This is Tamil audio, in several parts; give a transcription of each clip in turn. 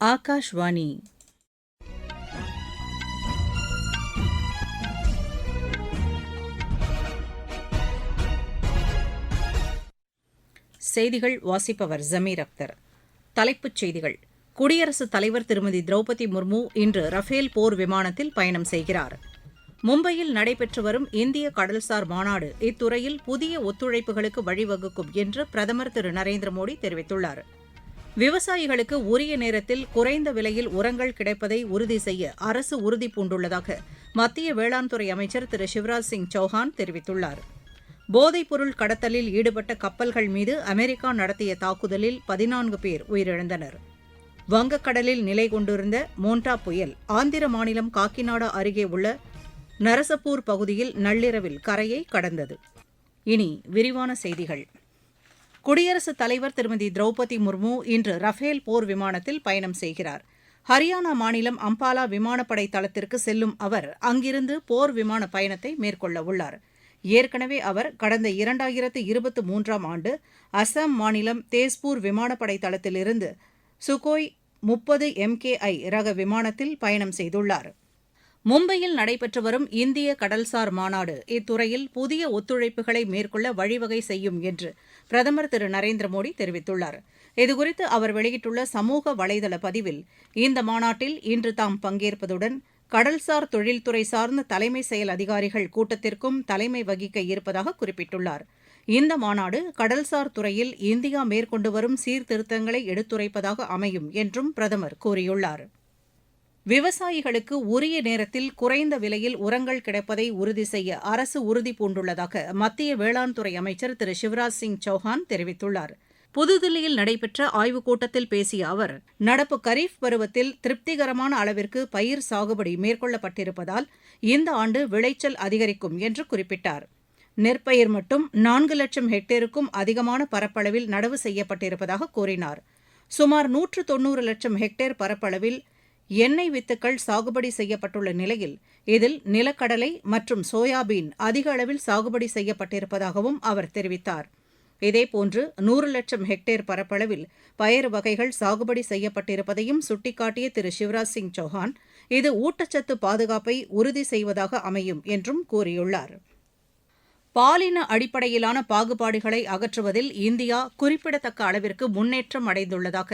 ஆகாஷ்வாணி. செய்திகள் வாசிப்பவர் ஜமீர் அக்தர். தலைப்புச் செய்திகள். குடியரசுத் தலைவர் திருமதி திரௌபதி முர்மு இன்று ரஃபேல் போர் விமானத்தில் பயணம் செய்கிறார். மும்பையில் நடைபெற்று வரும் இந்திய கடல்சார் மாநாடு இத்துறையில் புதிய ஒத்துழைப்புகளுக்கு வழிவகுக்கும் என்று பிரதமர் திரு நரேந்திர மோடி தெரிவித்துள்ளார். விவசாயிகளுக்கு உரிய நேரத்தில் குறைந்த விலையில் உரங்கள் கிடைப்பதை உறுதி செய்ய அரசு உறுதிபூண்டுள்ளதாக மத்திய வேளாண் துறை அமைச்சர் திரு சிவராஜ் சிங் சௌஹான் தெரிவித்துள்ளார். போதைப்பொருள் கடத்தலில் ஈடுபட்ட கப்பல்கள் மீது அமெரிக்கா நடத்திய தாக்குதலில் பதினான்கு பேர் உயிரிழந்தனர். வங்கக்கடலில் நிலை கொண்டிருந்த மோண்டா புயல் ஆந்திர மாநிலம் காக்கிநாடா அருகே உள்ள நரசப்பூர் பகுதியில் நள்ளிரவில் கரையை கடந்தது. இனி விரிவான செய்திகள். குடியரசுத் தலைவர் திருமதி திரௌபதி முர்மு இன்று ரஃபேல் போர் விமானத்தில் பயணம் செய்கிறார். ஹரியானா மாநிலம் அம்பாலா விமானப்படை தளத்திற்கு செல்லும் அவர் அங்கிருந்து போர் விமான பயணத்தை மேற்கொள்ளவுள்ளார் ஏற்கனவே அவர் கடந்த இரண்டாயிரத்து இருபத்து மூன்றாம் ஆண்டு அசாம் மாநிலம் தேஸ்பூர் விமானப்படை தளத்திலிருந்து சுகோய் முப்பது எம்கேஐ ரக விமானத்தில் பயணம் செய்துள்ளார். மும்பையில் நடைபெற்று வரும் இந்திய கடல்சார் மாநாடு இத்துறையில் புதிய ஒத்துழைப்புகளை மேற்கொள்ள வழிவகை செய்யும் என்று பிரதமர் திரு நரேந்திர மோடி தெரிவித்துள்ளார். இதுகுறித்து அவர் வெளியிட்டுள்ள சமூக வலைதள பதிவில் இந்த மாநாட்டில் இன்று தாம் பங்கேற்பதுடன் கடல்சார் தொழில்துறை சார்ந்த தலைமை செயல் அதிகாரிகள் கூட்டத்திற்கும் தலைமை வகிக்க இருப்பதாக குறிப்பிட்டுள்ளார். இந்த மாநாடு கடல்சார் துறையில் இந்தியா மேற்கொண்டு வரும் சீர்திருத்தங்களை எடுத்துரைப்பதாக அமையும் என்றும் பிரதமர் கூறியுள்ளார். விவசாயிகளுக்கு உரிய நேரத்தில் குறைந்த விலையில் உரங்கள் கிடைப்பதை உறுதி செய்ய அரசு உறுதிபூண்டுள்ளதாக மத்திய வேளாண்துறை அமைச்சர் திரு சிவராஜ் சிங் சௌஹான் தெரிவித்துள்ளார். புதுதில்லியில் நடைபெற்ற ஆய்வுக் கூட்டத்தில் பேசிய அவர் நடப்பு கரீஃப் பருவத்தில் திருப்திகரமான அளவிற்கு பயிர் சாகுபடி மேற்கொள்ளப்பட்டிருப்பதால் இந்த ஆண்டு விளைச்சல் அதிகரிக்கும் என்று குறிப்பிட்டார். நெற்பயிர் மட்டும் நான்கு லட்சம் ஹெக்டேருக்கும் அதிகமான பரப்பளவில் நடவு செய்யப்பட்டிருப்பதாக கூறினார். சுமார் நூற்று தொன்னூறு லட்சம் ஹெக்டேர் பரப்பளவில் எண்ணெய் வித்துக்கள் சாகுபடி செய்யப்பட்டுள்ள நிலையில் இதில் நிலக்கடலை மற்றும் சோயாபீன் அதிக அளவில் சாகுபடி செய்யப்பட்டிருப்பதாகவும் அவர் தெரிவித்தார். இதேபோன்று நூறு லட்சம் ஹெக்டேர் பரப்பளவில் பயறு வகைகள் சாகுபடி செய்யப்பட்டிருப்பதையும் சுட்டிக்காட்டிய திரு சிவராஜ் சிங் சௌஹான் இது ஊட்டச்சத்து பாதுகாப்பை உறுதி செய்வதாக அமையும் என்றும் கூறியுள்ளார். பாலின அடிப்படையிலான பாகுபாடுகளை அகற்றுவதில் இந்தியா குறிப்பிடத்தக்க அளவிற்கு முன்னேற்றம் அடைந்துள்ளதாக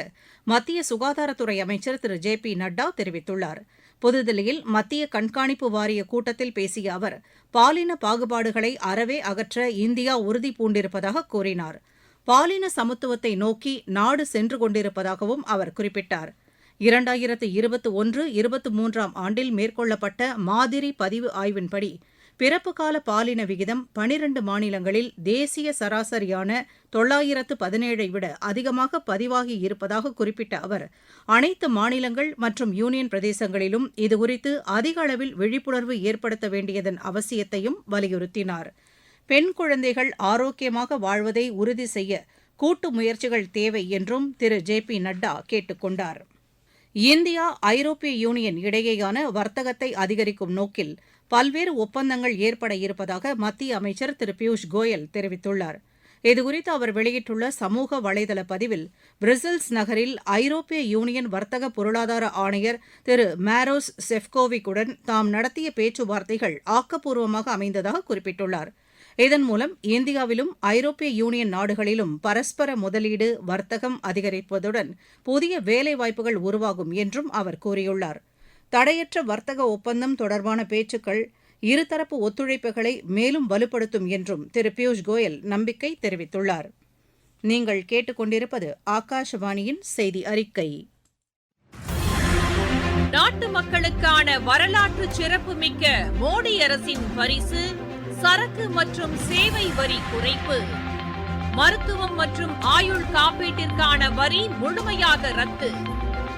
மத்திய சுகாதாரத்துறை அமைச்சர் திரு. ஜே. பி. நட்டா தெரிவித்துள்ளார். புதுதில்லியில் மத்திய கண்காணிப்பு வாரிய கூட்டத்தில் பேசிய அவர் பாலின பாகுபாடுகளை அறவே அகற்ற இந்தியா உறுதி பூண்டிருப்பதாக கூறினார். பாலின சமத்துவத்தை நோக்கி நாடு சென்று கொண்டிருப்பதாகவும் அவர் குறிப்பிட்டார். இரண்டாயிரத்து இருபத்தி ஒன்று இருபத்தி மூன்றாம் ஆண்டில் மேற்கொள்ளப்பட்ட மாதிரி பதிவு ஆய்வின்படி பிறப்பு கால பாலின விகிதம் பனிரண்டு மாநிலங்களில் தேசிய சராசரியான தொள்ளாயிரத்து பதினேழை விட அதிகமாக பதிவாகி இருப்பதாக குறிப்பிட்ட அவர் அனைத்து மாநிலங்கள் மற்றும் யூனியன் பிரதேசங்களிலும் இதுகுறித்து அதிக அளவில் விழிப்புணர்வு ஏற்படுத்த வேண்டியதன் அவசியத்தையும் வலியுறுத்தினார். பெண் குழந்தைகள் ஆரோக்கியமாக வாழ்வதை உறுதி செய்ய கூட்டு முயற்சிகள் தேவை என்றும் திரு. ஜே. பி. நட்டா கேட்டுக் கொண்டார். இந்தியா ஐரோப்பிய யூனியன் இடையேயான வர்த்தகத்தை அதிகரிக்கும் நோக்கில் பல்வேறு ஒப்பந்தங்கள் ஏற்பட இருப்பதாக மத்திய அமைச்சர் திரு பியூஷ் கோயல் தெரிவித்துள்ளார். இதுகுறித்து அவர் வெளியிட்டுள்ள சமூக வலைதள பதிவில் பிரசல்ஸ் நகரில் ஐரோப்பிய யூனியன் வர்த்தக பொருளாதார ஆணையர் திரு மேரோஸ் செஃப்கோவிக்குடன் தாம் நடத்திய பேச்சுவார்த்தைகள் ஆக்கப்பூர்வமாக அமைந்ததாக குறிப்பிட்டுள்ளார். இதன் மூலம் இந்தியாவிலும் ஐரோப்பிய யூனியன் நாடுகளிலும் பரஸ்பர முதலீடு வர்த்தகம் அதிகரிப்பதுடன் புதிய வேலைவாய்ப்புகள் உருவாகும் என்றும் அவர் கூறியுள்ளார். தடையற்ற வர்த்தக ஒப்பந்தம் தொடர்பான பேச்சுக்கள் இருதரப்பு ஒத்துழைப்புகளை மேலும் வலுப்படுத்தும் என்றும் திரு பியூஷ் கோயல் நம்பிக்கை தெரிவித்துள்ளார். நீங்கள் கேட்டுக்கொண்டிருப்பது ஆகாஷவாணியின் செய்தி அறிக்கை. நாட்டு மக்களுக்கான வரலாற்று சிறப்புமிக்க மோடி அரசின் பரிசு சரக்கு மற்றும் சேவை வரி குறைப்பு. மருத்துவம் மற்றும் ஆயுள் காப்பீட்டிற்கான வரி முழுமையாக ரத்து.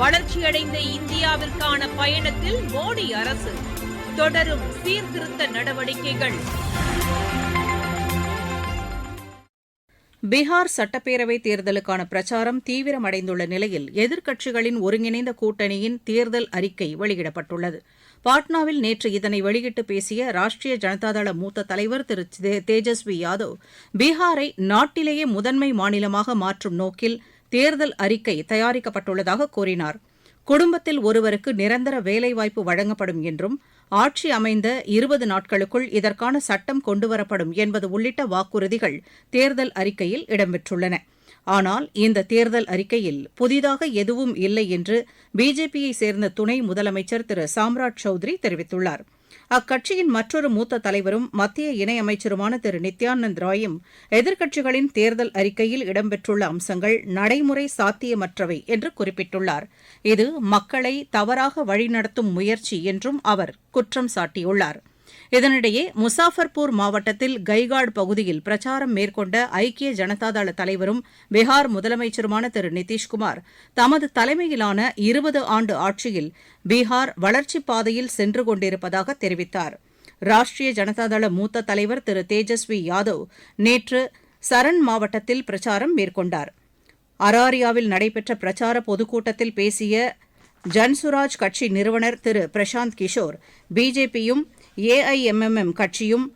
வளர்ச்சியடைந்த இந்தியாவிற்கான பயணத்தில் மோடி அரசு தொடரும் சீர்திருத்த நடவடிக்கைகள். பீகார் சட்டப்பேரவை தேர்தலுக்கான பிரச்சாரம் தீவிரமடைந்துள்ள நிலையில் எதிர்க்கட்சிகளின் ஒருங்கிணைந்த கூட்டணியின் தேர்தல் அறிக்கை வெளியிடப்பட்டுள்ளது. பாட்னாவில் நேற்று இதனை வெளியிட்டு பேசிய ராஷ்டிரிய ஜனதாதள மூத்த தலைவர் திரு தேஜஸ்வி யாதவ் பீகாரை நாட்டிலேயே முதன்மை மாநிலமாக மாற்றும் நோக்கில் தேர்தல் அறிக்கை தயாரிக்கப்பட்டுள்ளதாக கூறினார். குடும்பத்தில் ஒருவருக்கு நிரந்தர வேலைவாய்ப்பு வழங்கப்படும் என்றும் ஆட்சி அமைந்த இருபது நாட்களுக்குள் இதற்கான சட்டம் கொண்டுவரப்படும் என்பது உள்ளிட்ட வாக்குறுதிகள் தேர்தல் அறிக்கையில் இடம்பெற்றுள்ளன. ஆனால் இந்த தேர்தல் அறிக்கையில் புதிதாக எதுவும் இல்லை என்று பிஜேபியை சேர்ந்த துணை முதலமைச்சர் திரு. சாம்ராட் சௌத்ரி தெரிவித்துள்ளார். அக்கட்சியின் மற்றொரு மூத்த தலைவரும் மத்திய இணையமைச்சருமான திரு. நித்யானந்த் ராயும் எதிர்க்கட்சிகளின் தேர்தல் அறிக்கையில் இடம்பெற்றுள்ள அம்சங்கள் நடைமுறை சாத்தியமற்றவை என்று குறிப்பிட்டுள்ளார். இது மக்களை தவறாக வழிநடத்தும் முயற்சி என்றும் அவர் குற்றம் சாட்டியுள்ளார். இதனிடையே முசாஃபர்பூர் மாவட்டத்தில் கைகாட் பகுதியில் பிரச்சாரம் மேற்கொண்ட ஐக்கிய ஜனதாதள தலைவரும் பீகார் முதலமைச்சருமான திரு நிதிஷ்குமார் தமது தலைமையிலான இருபது ஆண்டு ஆட்சியில் பீகார் வளர்ச்சிப் பாதையில் சென்று கொண்டிருப்பதாக தெரிவித்தார். ராஷ்டிரிய ஜனதாதள மூத்த தலைவர் திரு தேஜஸ்வி யாதவ் நேற்று சரண் மாவட்டத்தில் பிரச்சாரம் மேற்கொண்டார். அராரியாவில் நடைபெற்ற பிரச்சார பொதுக்கூட்டத்தில் பேசிய ஜன்சுராஜ் கட்சி நிறுவனர் திரு பிரசாந்த் கிஷோர் பிஜேபியும் ஏஐஎம்எம்எம் கட்சியும்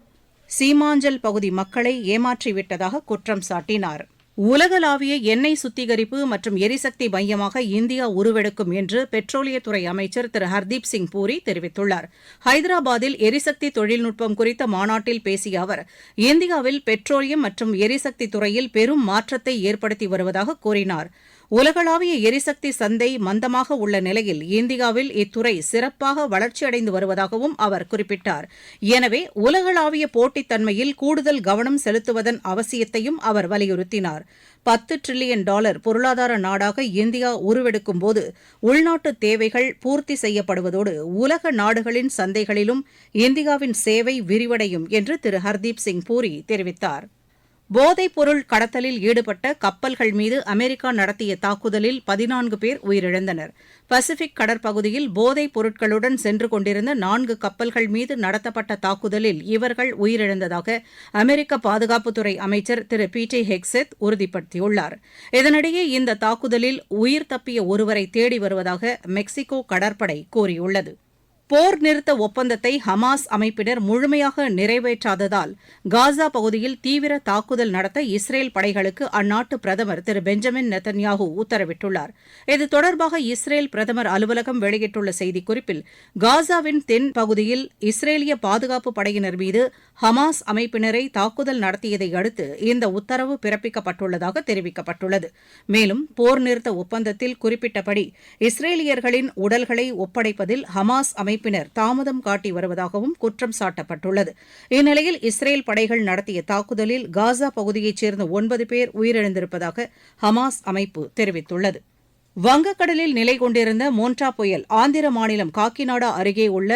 சீமாஞ்சல் பகுதி மக்களை ஏமாற்றிவிட்டதாக குற்றம் சாட்டினார். உலகளாவிய எண்ணெய் சுத்திகரிப்பு மற்றும் எரிசக்தி மையமாக இந்தியா உருவெடுக்கும் என்று பெட்ரோலியத்துறை அமைச்சர் திரு ஹர்தீப் சிங் பூரி தெரிவித்துள்ளார். ஹைதராபாத்தில் எரிசக்தி தொழில்நுட்பம் குறித்த மாநாட்டில் பேசிய அவர் இந்தியாவில் பெட்ரோலியம் மற்றும் எரிசக்தி துறையில் பெரும் மாற்றத்தை ஏற்படுத்தி வருவதாக கூறினார். உலகளாவிய எரிசக்தி சந்தை மந்தமாக உள்ள நிலையில் இந்தியாவில் இத்துறை சிறப்பாக வளர்ச்சியடைந்து வருவதாகவும் அவர் குறிப்பிட்டார். எனவே உலகளாவிய போட்டித்தன்மையில் கூடுதல் கவனம் செலுத்துவதன் அவசியத்தையும் அவர் வலியுறுத்தினார். பத்து டிரில்லியன் டாலர் பொருளாதார நாடாக இந்தியா உருவெடுக்கும்போது உள்நாட்டு தேவைகள் பூர்த்தி செய்யப்படுவதோடு உலக நாடுகளின் சந்தைகளிலும் இந்தியாவின் சேவை விரிவடையும் என்று திரு. ஹர்தீப் சிங் பூரி தெரிவித்தார். போதைப் பொருள் கடத்தலில் ஈடுபட்ட கப்பல்கள் மீது அமெரிக்கா நடத்திய தாக்குதலில் பதினான்கு பேர் உயிரிழந்தனர். பசிபிக் கடற்பகுதியில் போதைப் பொருட்களுடன் சென்று கொண்டிருந்த நான்கு கப்பல்கள் மீது நடத்தப்பட்ட தாக்குதலில் இவர்கள் உயிரிழந்ததாக அமெரிக்க பாதுகாப்புத்துறை அமைச்சர் திரு பி டி ஹெக்செத் உறுதிப்படுத்தியுள்ளார். இதனிடையே இந்த தாக்குதலில் உயிர் தப்பிய ஒருவரை தேடி வருவதாக மெக்சிகோ கடற்படை கூறியுள்ளது. போர் நிறுத்த ஒப்பந்தத்தை ஹமாஸ் அமைப்பினர் முழுமையாக நிறைவேற்றாததால் காசா பகுதியில் தீவிர தாக்குதல் நடத்த இஸ்ரேல் படைகளுக்கு அந்நாட்டு பிரதமர் திரு பெஞ்சமின் நெத்தன்யாஹூ உத்தரவிட்டுள்ளார். இது தொடர்பாக இஸ்ரேல் பிரதமர் அலுவலகம் வெளியிட்டுள்ள செய்திக்குறிப்பில் காசாவின் தென் பகுதியில் இஸ்ரேலிய பாதுகாப்பு படையினர் மீது ஹமாஸ் அமைப்பினரை தாக்குதல் நடத்தியதை அடுத்து இந்த உத்தரவு பிறப்பிக்கப்பட்டுள்ளதாக தெரிவிக்கப்பட்டுள்ளது. மேலும் போர் நிறுத்த ஒப்பந்தத்தில் குறிப்பிட்டபடி இஸ்ரேலியர்களின் உடல்களை ஒப்படைப்பதில் ஹமாஸ் அமைப்பு அமைப்பினர் தாமதம் காட்டி வருவதாகவும் குற்றம் சாட்டப்பட்டுள்ளது. இந்நிலையில் இஸ்ரேல் படைகள் நடத்திய தாக்குதலில் காசா பகுதியைச் சேர்ந்த ஒன்பது பேர் உயிரிழந்திருப்பதாக ஹமாஸ் அமைப்பு தெரிவித்துள்ளது. வங்கக்கடலில் நிலை கொண்டிருந்த மோன்ட்ரா புயல் ஆந்திர மாநிலம் காக்கிநாடா அருகே உள்ள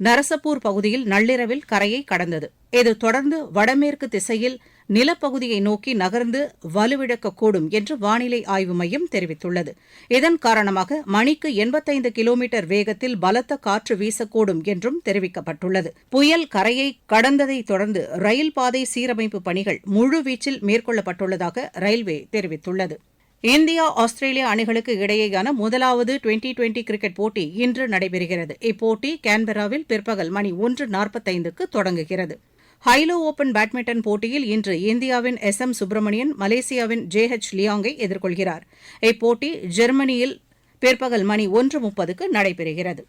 நரசப்பூர் பகுதியில் நள்ளிரவில் கரையை கடந்தது. இது தொடர்ந்து வடமேற்கு திசையில் நிலப்பகுதியை நோக்கி நகர்ந்து வலுவிழக்கக்கூடும் என்று வானிலை ஆய்வு மையம் தெரிவித்துள்ளது. இதன் காரணமாக மணிக்கு எண்பத்தைந்து கிலோமீட்டர் வேகத்தில் பலத்த காற்று வீசக்கூடும் என்றும் தெரிவிக்கப்பட்டுள்ளது. புயல் கரையை கடந்ததை தொடர்ந்து ரயில் பாதை சீரமைப்பு பணிகள் முழுவீச்சில் மேற்கொள்ளப்பட்டுள்ளதாக ரயில்வே தெரிவித்துள்ளது. இந்தியா ஆஸ்திரேலியா அணிகளுக்கு இடையேயான முதலாவது டுவெண்டி டுவெண்டி கிரிக்கெட் போட்டி இன்று நடைபெறுகிறது. இப்போட்டி கான்பெராவில் பிற்பகல் மணி ஒன்று நாற்பத்தைந்துக்கு தொடங்குகிறது. ஹைலோ ஓபன் பேட்மிண்டன் போட்டியில் இன்று இந்தியாவின் எஸ் எம் சுப்பிரமணியன் மலேசியாவின் ஜே ஹெச் லியாங்கை எதிர்கொள்கிறார். இப்போட்டி ஜெர்மனியில் பிற்பகல் மணி ஒன்று முப்பதுக்கு நடைபெறுகிறது.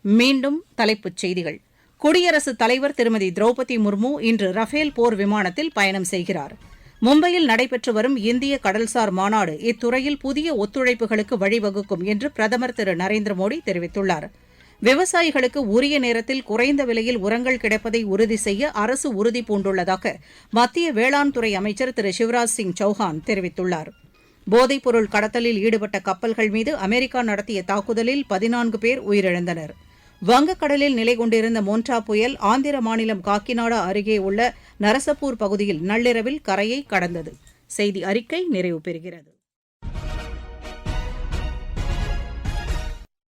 மீண்டும் தலைப்புச் செய்திகள். குடியரசுத் தலைவர் திருமதி திரௌபதி முர்மு இன்று ரஃபேல் போர் விமானத்தில் பயணம் செய்கிறார். மும்பையில் நடைபெற்று வரும் இந்திய கடல்சார் மாநாடு இத்துறையில் புதிய ஒத்துழைப்புகளுக்கு வழிவகுக்கும் என்று பிரதமர் திரு நரேந்திர மோடி தெரிவித்துள்ளார். விவசாயிகளுக்கு உரிய நேரத்தில் குறைந்த விலையில் உரங்கள் கிடைப்பதை உறுதி செய்ய அரசு உறுதி பூண்டுள்ளதாக மத்திய வேளாண் துறை அமைச்சர் திரு சிவராஜ் சிங் சௌஹான் தெரிவித்துள்ளார். போதைப்பொருள் கடத்தலில் ஈடுபட்ட கப்பல்கள் மீது அமெரிக்கா நடத்திய தாக்குதலில் பதினான்கு பேர் உயிரிழந்தனர். வங்கக்கடலில் நிலை கொண்டிருந்த மோன்ட்ரா புயல் ஆந்திர மாநிலம் காக்கிநாடா அருகே உள்ள நரசப்பூர் பகுதியில் நள்ளிரவில் கரையை கடந்தது. செய்தி அறிக்கை நிறைவு பெறுகிறது.